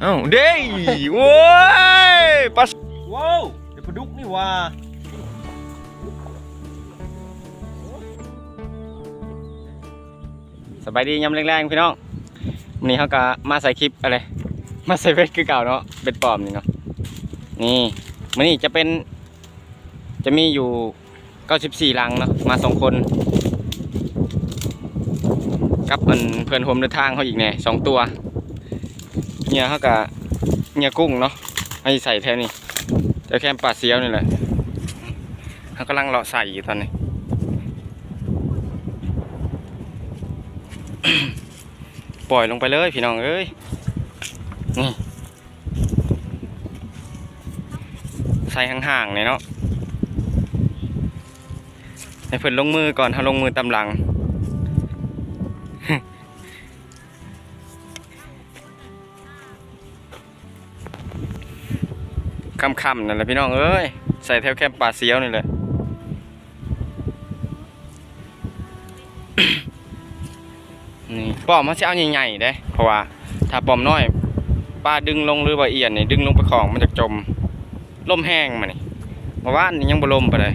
เอ้าเด้ยโว้ยปลาว้าวเดี๋ยวปลาดุกนี่ว่าสบายดียำแรงๆพี่น้องวันนี้เขาก็มาใส่คลิปอะไร มาใส่เบ็ดคือเก่าเนาะเบ็ดปลอมนี่เนาะนี่มันนี่จะเป็น จะมีอยู่94ลังเนาะมาสองคนกับมันเพื่อนโฮมเดินทางเขาอีกแน่สองตัว เนี่ยเขากับเนี่ยกุ้งเนาะให้ใส่แทนนี่แต่แค่ปลาเซียวนี่แหละเขากำลังเลาะใส่อยู่ตอนนี้ปล่อยลงไปเลยพี่น้องเอ้ยนี่ใส่ห่างๆเลยเนาะให้เพิ่นลงมือก่อนถ้าลงมือตำหลัง ค่ำๆนั่นแหละพี่น้องเอ้ยใส่แถวแคมปลาเซียวนี่แหละนี่ป้อมมันจะเอาใหญ่ๆเด้เพราะว่าถ้าป้อมน้อยปลาดึงลงหรือว่าเอียนนี่ดึงลงไปของมันจะจมล่มแห้งมานี่เมื่อวานนี่ยังบ่ลมไปเลย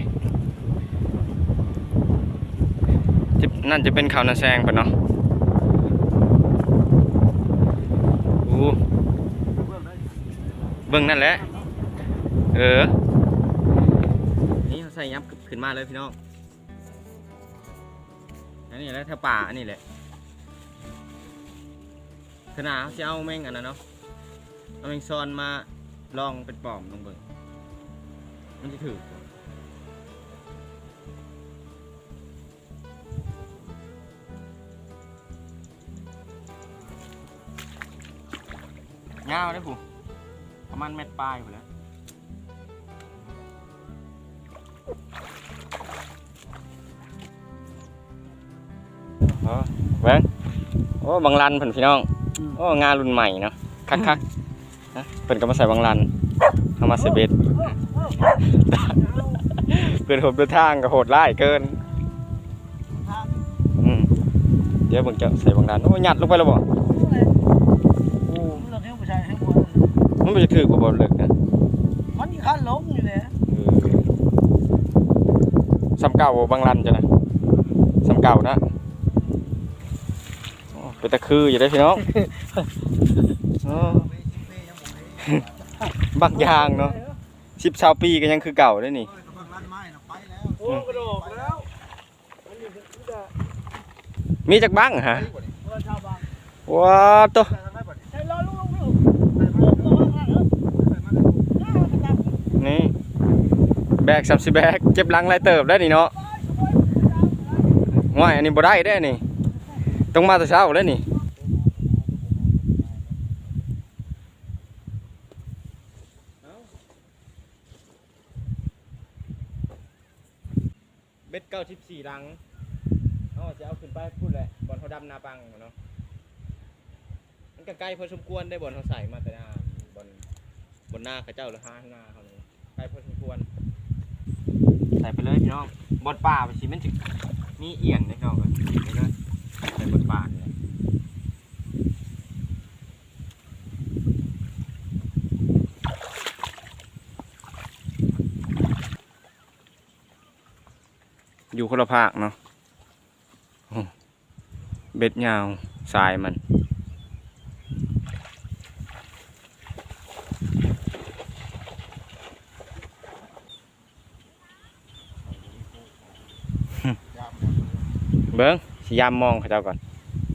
นั่นจะเป็นเขาวนาแซงปะเนาะอู้เบิ่งนั่นแหละ เออ นี่เขาใส่ยับขึ้นมาเลยพี่น้อง อันนี้แหละถ้าป่าอันนี้แหละขนาดเขาจะเอาแม่งอันนั้นเนาะ เอาแม่งซ้อนมาลองเป็นปอมลงเบิ่งมันจะถือเงาได้ผู้ประมาณเม็ดปลายอยู่แล้ว โอ้บางรันเพิ่นพี่น้องโอ้งานรุ่นใหม่เนาะคักคักๆนะเปิ่นก็มาใส่บางรันเอามาใส่เบ็ดเปิดโหดเดินทางก็โหดร้ายเกินอืมเดี๋ยวเบิ่งจะใส่บางรันโอ้ยัดลงไปแล้วบ่โอ้เลิกให้ผู้ชายให้บัวมันบ่จะถือบ่บ่เลิกนะมันอีกขั้นลงอยู่เลยเออซ้ำเก่าบ่บางรันจ้ะนะซ้ำเก่านะโอ้ เป็นตะคืออยู่ได้อพี่น้องโอ้บักยางเนาะสิบชาวปีก็ยังคือเก่าได้อนี่โอ้กระโดดแล้วมีจักบ้างฮะเราชาวบ้านว้าตัวใช้ล้อลูกลูกนี่แบกสามสิบแบกเก็บลังไรเติบได้นี่เนาะง่ายอันนี้บ่ได้ได้อนี่ ต้องมาแต่เช้าได้อนี่เบ็ดเก้าสิบสี่ลังเอาจะเอาขึ้นไปพูดแหละบอลเขาดำนาปังเนาะมันก็ใกล้พอสมควรได้บอลเขาใส่มาแต่หน้าบอลบนหน้าเขาเจ้าหรือห้าหน้าเขาเลยใกล้พอสมควรใส่ไปเลยพี่น้องบดป่าไปสิมันถึงมีเอียงได้พี่น้องเอ้ยเห็นไหมใส่บดป่าเนี่ยอยู่คนละภาคเนาะเบ็ดยาวสายมันเบิ้ง ยามมองเขาเจ้าก่อน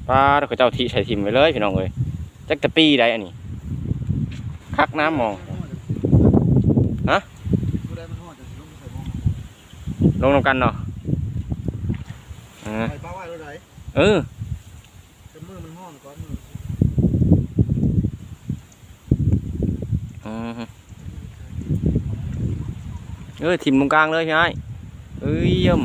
ป้าดเขาเจ้าที่ใส่ทิมไว้เลยพี่น้องเอ้ยจักจะปีได้อันนี้คักน้ำมองลงลงกันเนาะเออไปป้าไหวรถไหนเออจมือมันห้อนก่อนอืมเออทิมตรงกลางเลยใช่ไหมเอ้ยเยี่ยม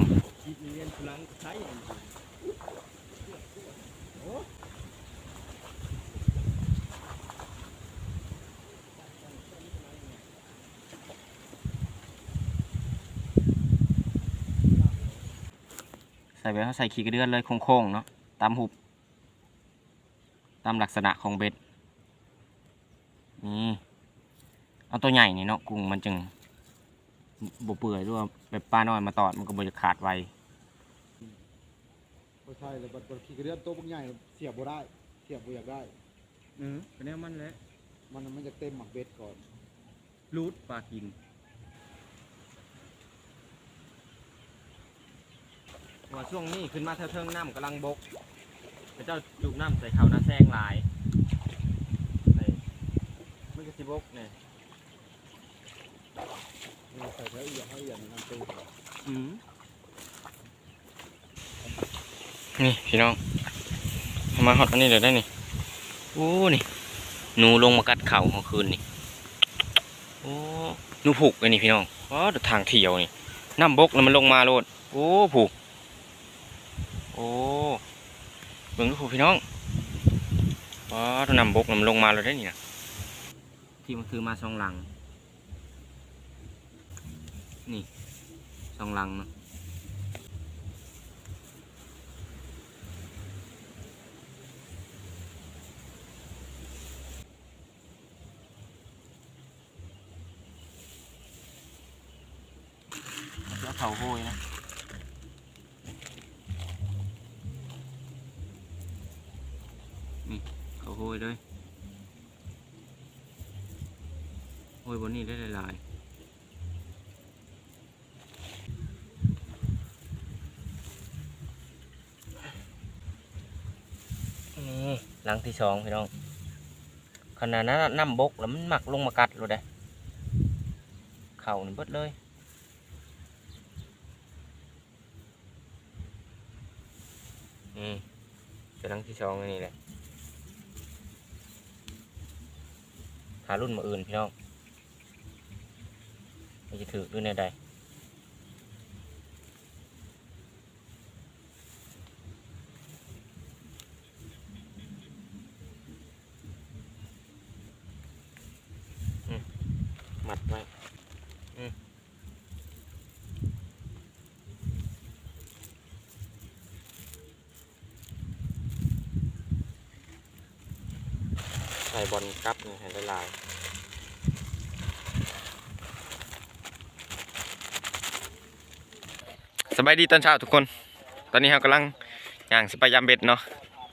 ใส่ไปเขาใส่ขี้กระเดือนเลยโค้งๆเนาะตามหุบ ตามลักษณะของเบ็ดนี่เอาตัวใหญ่นี่เนาะกุ้งมันจึงบ่เปื่อยหรือว่าแบบปลาน้อยมาตอดมันก็บ่จะขาดไวบ่ใช่เลยบัดบัดขี้กระเดือนโตพวกใหญ่เสียบบ่ได้ เสียบบ่อยากได้เออเป็นแนวมันแหละมันมันจะเต็มหมักเบ็ดก่อนรูดปลากิน ว่าช่วงนี้ขึ้นมาเท่าเทิงน้ำกำลังบกพระเจ้าจุกน้ำใส่เขานาแซงหลายนี่มันก็สิบกเนี่ยใส่แล้วเอียดให้เอียดในน้ำตื้นอืมนี่พี่น้องเอามาฮอดอันนี้เดี๋ยวได้นี่โอ้นี่หนูลงมากัดเข่าเมื่อคืนนี่โอ้หนูผูกเลยนี่พี่น้องอ๋อทางเที่ยวนี่น้ำบกแล้วมันลงมาโลดโอ้ผูก โอ้เบิ่งดูผูกพี่น้องว้าน้ำบกแล้วมันลงมาเลยได้เนี่นะที่มันคือมาสองหลัง นี่สองหลังเนาะเขาโหยนะ ยเลยโหยบนนี้ได้หลายๆนี่หลังที่สองพี่น้องขนาดนั้นน้ำบกแล้วมันหมักลงมากัดเลยเด้เข่านี่เบิดเลยนี่จะลังที่สองนี่แหละ หารุ่นมาอื่นพี่น้องมันจะถือรุ่นใดอืมมัดไว้อืม บอลกับนี่ให้ละลายสบายดีตอนเช้าทุกคน ตอนนี้เรากำลังย่างสิไปยามเบ็ดเนาะ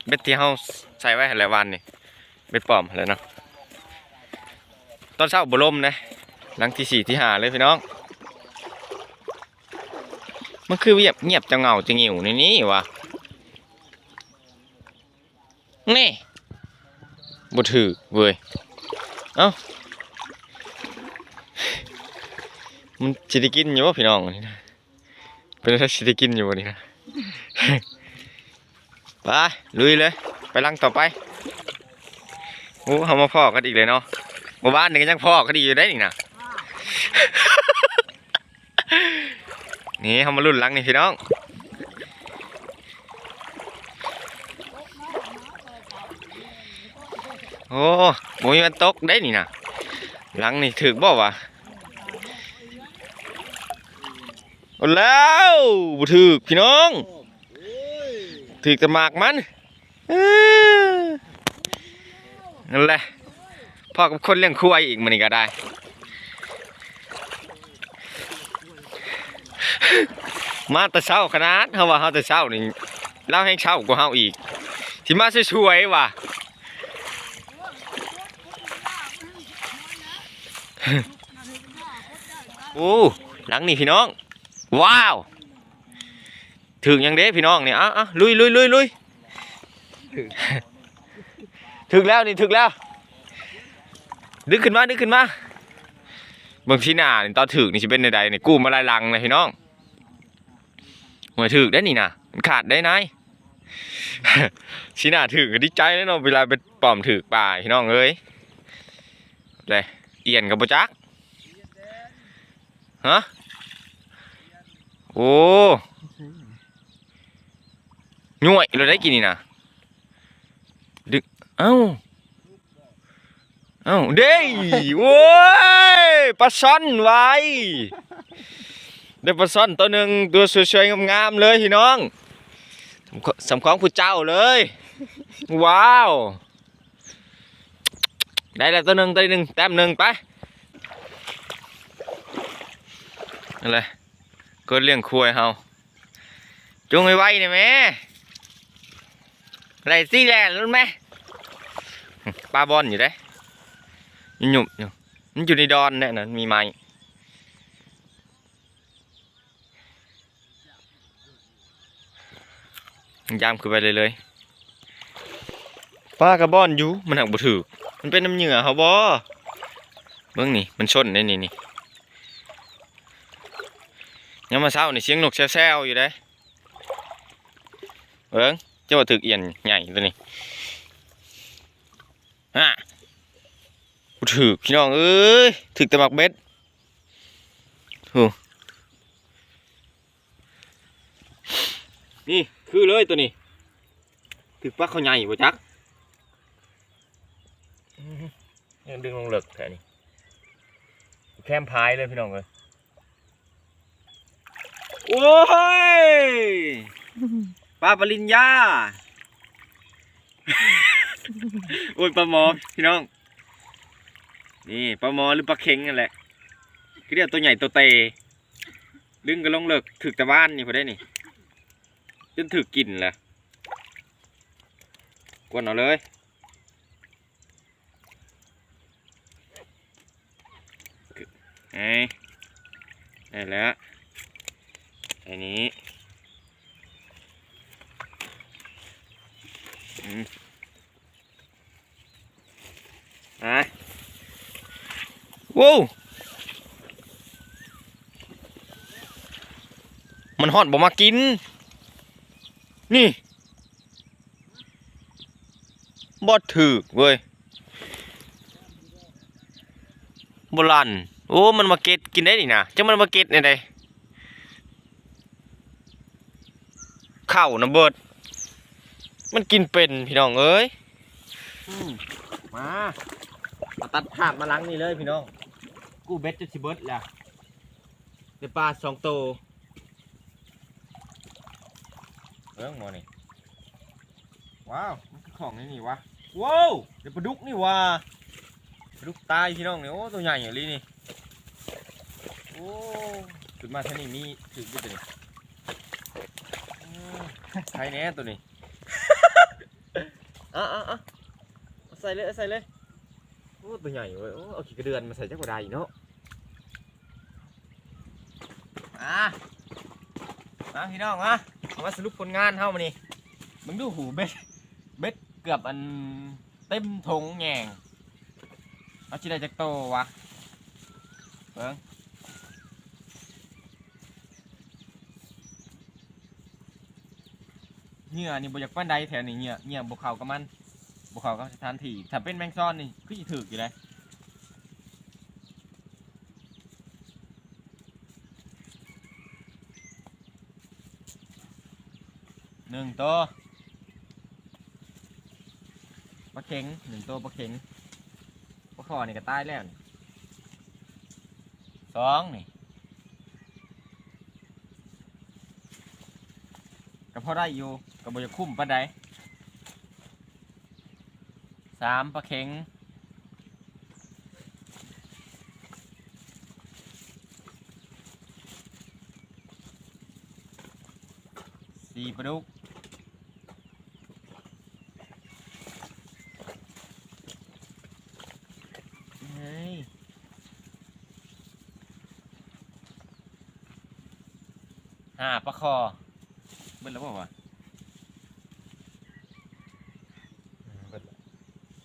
เบ็ดที่เราใส่ไว้หลายวันนี่ เบ็ดปลอมเลยเนาะ ตอนเช้าบลมนะ หลังที่สี่ที่หาเลยพี่น้อง มันคือเงียบเงียบจะเหงาจะงิวในนี้วะนี่ บ่ถือเว้ยเอ้ามันสิได้กินอยู่บ่พี่น้องนนี้นะเป็นอะไรสิได้กินอยู่บ่นี่นะไปลุยเลย ไปลังต่อไปโอ้เฮามาพ่อกันอีกเลยเนาะหมู่บ้านนี่ก็ยังพ่อกันอีกอยู่ได้นี่นะนี่เฮามารุ่นลังนี่พี่น้อง อ้บ่มีมันตกได้นี่นะหลังนี่ถึกบ่วะแล้วบ่ถึกพี่น้องถึกแต่หมากมันนั่นแหละพ่อกับคนเลี้ยงควายอีกมันนี่ก็ได้มาแต่เช้าขนาดเฮาว่าเฮาแต่เช้านี่เล่าให้เช้ากว่าเฮาอีกที่มาช่วยๆว่ะ โอ้หลังนี่พี่น้อง ว้าว ถึงยังเด้พี่น้องเนี่ยอะอะลุยลุยลุยลุยถึงแล้วนี่ถึงแล้ว ดึงขึ้นมาดึงขึ้นมาเบางที่หน้านี่ตอนถึกนี่จะเป็นในใดนี่กู้มาลายลังเลยพี่น้องหัวถึกได้นี่นะมันขาดได้นายชีหน้าถึกก็ดีใจเลยเนาะเวลาไปปลอมถึกป่าพี่น้องเอ้ยเลย เอียนกับปจักฮะโอ้ย่วยเราได้กินนี่นะดึกเอ้าเอ้าเด้ยโว้ยปลาช่อนไว้ได้ปลาช่อนตัวหนึ่งตัวสวยๆงามๆเลยพี่น้องสำของผู้เจ้าเลย ว้าว ได้แล้วตัวหนึ่งตัวหนึ่งแต้มหนึ่งไปอะไรก็เลี้ยงควายเฮาจุงไว้ไว้เนี่ยแม่ไรซี่แลนด์รู้ไหมปลาบอลอยู่ได้หยุบอยู่มันอยู่ในดอนเนี่ยนะมีไม้ยามขึ้นไปเลยเลยปลากระบอนอยู่มันหักบ่ถือ มันเป็นน้ำเหงื่อเขาบ่เบิ่งนี่มันชนได้นี่นี่ยังมาเช้านี่เสียงนกแซวๆอยู่ได้เบิ่งเจ้าว่าถึกเอียนใหญ่ตัวนี้ฮะถือพี่น้องเอ้ยถึกต่หมักเบ็ดโหนี่คือเลยตัวนี้ถึกปลาเขาใหญ่บ่จัก ยังดึงลงเหลึกแค่นี้แคมพายเลยพี่น้องเลยโอ้ยปลาปริญญาโอ้ยปลาหมอพี่น้อง นี่ปลาหมอหรือปลาเค็งนั่นแหละคือเรียกตัวใหญ่ตัวเตดึงกันลงเหลึกถึกต่บ้านนี่พอได้นี่จนถึกกินแหละกวนเอาเลย ไอ้ได้แล้วไอ้นี้อืมอะว้าวมันฮอดบ่มากิน นี่บ่ถึกเว้ยโบราณ โอ้มันมาเก็ตกินได้นี่นะจังมันมาเก็ตในใดข้าวนะเบิด มันกินเป็นพี่น้องเอ้ยมามาตัดภาพมาล้างนี่เลยพี่น้อง กูเบ็ดจะสิเบิดแหละในปลาสองตัวเรื่องมอนี่ว้าวมันคือของนี่นี่วะว้าวเดี๋ยวปลาดุกนี่วะปลาดุกตายพี่น้องเนี่ยโอ้ตัวใหญ่อย่างนี้นี่ อ้ขึ้นมาท่านี้มีถึงด้วยตัวนี้ใครแน่ตัวนี้อะอะอะเอาใส่เลยใส่เลยโอ้ตัวใหญ่เว้ยโอ้เอาขี้กระเดือนมาใส่จักรวาดเนาะอะมาพี่น้องมาเอามาสรุปผลงานเฮามานี่มึงดูหูเบ็ดเบ็ดเกือบอันเต็มทงแงงเอาชิได้จักโตวะเบิ่ง เหงื่อนี่บ่อยากปั้นใดแถวนี้เหงื่อเหงื่อบ่เข้ากับมันบ่เข้ากับสถานที่ถ้าเป็นแมงซ่อนนี่คือสิถึกอยู่เลยหนึ่งตัวปลาเข็งหนึ่งตัวปลาเข็งปลาคอนี่ก็ตายแล้วนี่สองนี่ พอได้อยู่ก็บ่จะคุ้มปานใดสามปลาเข็งสี่ปลาดุกห้าปลาคอ เบิ้ลแล้วบอกว่าวะ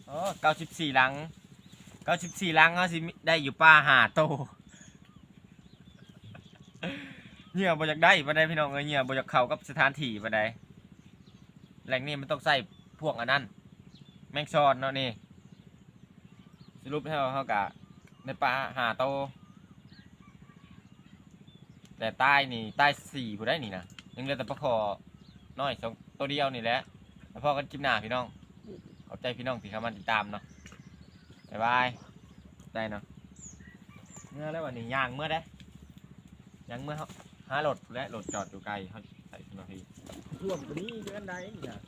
โอ้เก้าสิบสี่ลังเก้าสิบสี่ลังเขาสิได้อยู่ป้าหาโตเหงื่อบ่อยากได้ปานใดพี่น้องเอ้ยเหงื่อบ่อยากเข้ากับสถานที่ปานใดแหล่งนี้มันต้องใส่พวกอันนั้น แมงซอนเนาะนี่สรุปให้เราเฮากะในปลาหาโต แต่ใต้นี่ใต้สี่ผู้ได้นี่นะ ยังเหลือแต่ปลาคอน้อยสองตัวเดียวนี่แหละแล้วพอกันคลิปหน้าพี่น้องขอบใจพี่น้องที่เข้ามาติดตามเนาะบ๊ายบายได้เนาะเมื่อแล้ววันนี้ย่างเมื่อได้ย่างเมื่อเขาหาโหลดและโหลดจอดอยู่ไกลเขาใส่ขึ้นมาพี่ร่วมตัวนี้เดือนใดนี่นะ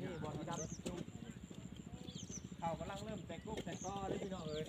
นี่บอลดำเขากำลังเริ่มแตกกุ๊กแตกก้อได้พี่น้องเอ้ย